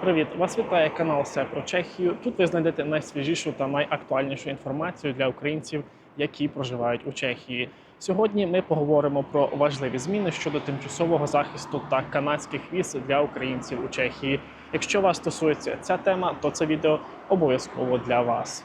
Привіт! Вас вітає канал Все про Чехію. Тут ви знайдете найсвіжішу та найактуальнішу інформацію для українців, які проживають у Чехії. Сьогодні ми поговоримо про важливі зміни щодо тимчасового захисту та канадських віз для українців у Чехії. Якщо вас стосується ця тема, то це відео обов'язково для вас.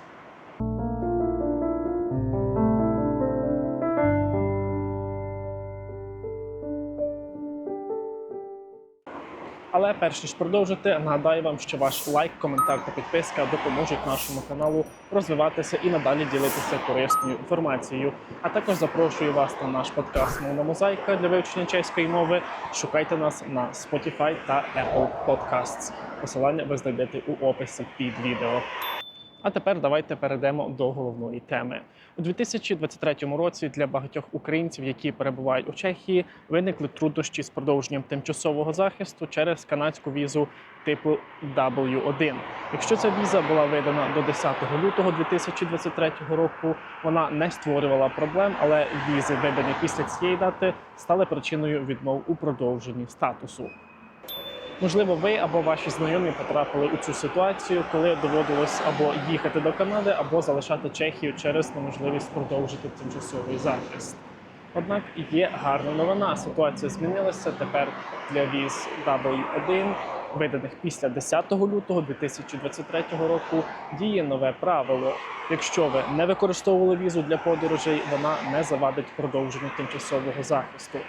Але перш ніж продовжити, нагадаю вам, що ваш лайк, коментар та підписка допоможуть нашому каналу розвиватися і надалі ділитися корисною інформацією. А також запрошую вас на наш подкаст Мовна мозаїка для вивчення чеської мови. Шукайте нас на Spotify та Apple Podcasts. Посилання ви знайдете у описі під відео. А тепер давайте перейдемо до головної теми. У 2023 році для багатьох українців, які перебувають у Чехії, виникли труднощі з продовженням тимчасового захисту через канадську візу типу W1. Якщо ця віза була видана до 10 лютого 2023 року, вона не створювала проблем, але візи, видані після цієї дати, стали причиною відмов у продовженні статусу. Можливо, ви або ваші знайомі потрапили у цю ситуацію, коли доводилось або їхати до Канади, або залишати Чехію через неможливість продовжити тимчасовий захист. Однак є гарна новина. Ситуація змінилася тепер для віз W1, виданих після 10 лютого 2023 року. Діє нове правило. Якщо ви не використовували візу для подорожей, вона не завадить продовженню тимчасового захисту.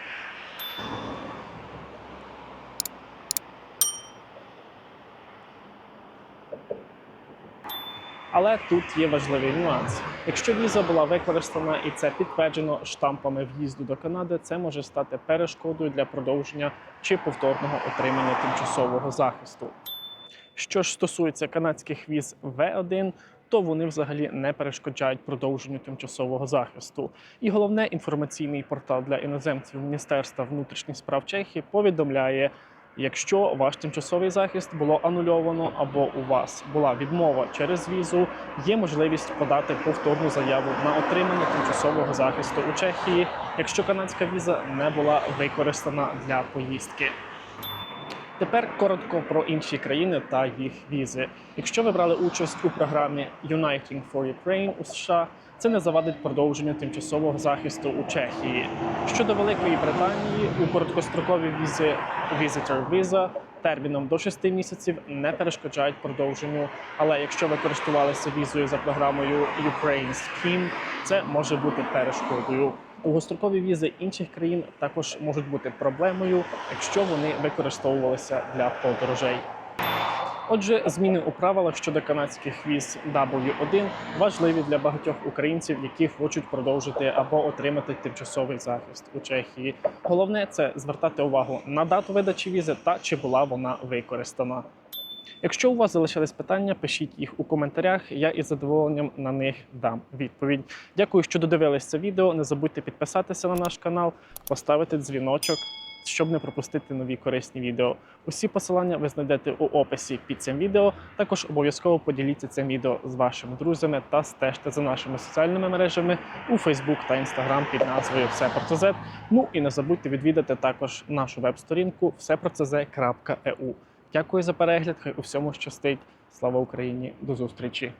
Але тут є важливий нюанс. Якщо віза була використана і це підтверджено штампами в'їзду до Канади, це може стати перешкодою для продовження чи повторного отримання тимчасового захисту. Що ж стосується канадських віз В1, то вони взагалі не перешкоджають продовженню тимчасового захисту. І головне інформаційний портал для іноземців Міністерства внутрішніх справ Чехії повідомляє. Якщо ваш тимчасовий захист було анульовано або у вас була відмова через візу, є можливість подати повторну заяву на отримання тимчасового захисту у Чехії, якщо канадська віза не була використана для поїздки. Тепер коротко про інші країни та їх візи. Якщо ви брали участь у програмі Uniting for Ukraine у США, це не завадить продовженню тимчасового захисту у Чехії. Щодо Великої Британії, у короткострокові візи Visitor Visa терміном до 6 місяців не перешкоджають продовженню. Але якщо ви користувалися візою за програмою Ukraine Scheme, це може бути перешкодою. Довгострокові візи інших країн також можуть бути проблемою, якщо вони використовувалися для подорожей. Отже, зміни у правилах щодо канадських віз W1 важливі для багатьох українців, які хочуть продовжити або отримати тимчасовий захист у Чехії. Головне це звертати увагу на дату видачі візи та чи була вона використана. Якщо у вас залишились питання, пишіть їх у коментарях. Я із задоволенням на них дам відповідь. Дякую, що додивились це відео. Не забудьте підписатися на наш канал, поставити дзвіночок, щоб не пропустити нові корисні відео. Усі посилання ви знайдете у описі під цим відео. Також обов'язково поділіться цим відео з вашими друзями та стежте за нашими соціальними мережами у Facebook та Instagram під назвою Все про ЦЗ. Ну і не забудьте відвідати також нашу веб-сторінку всепроцз.eu. Дякую за перегляд. Хай у всьому щастить. Слава Україні! До зустрічі!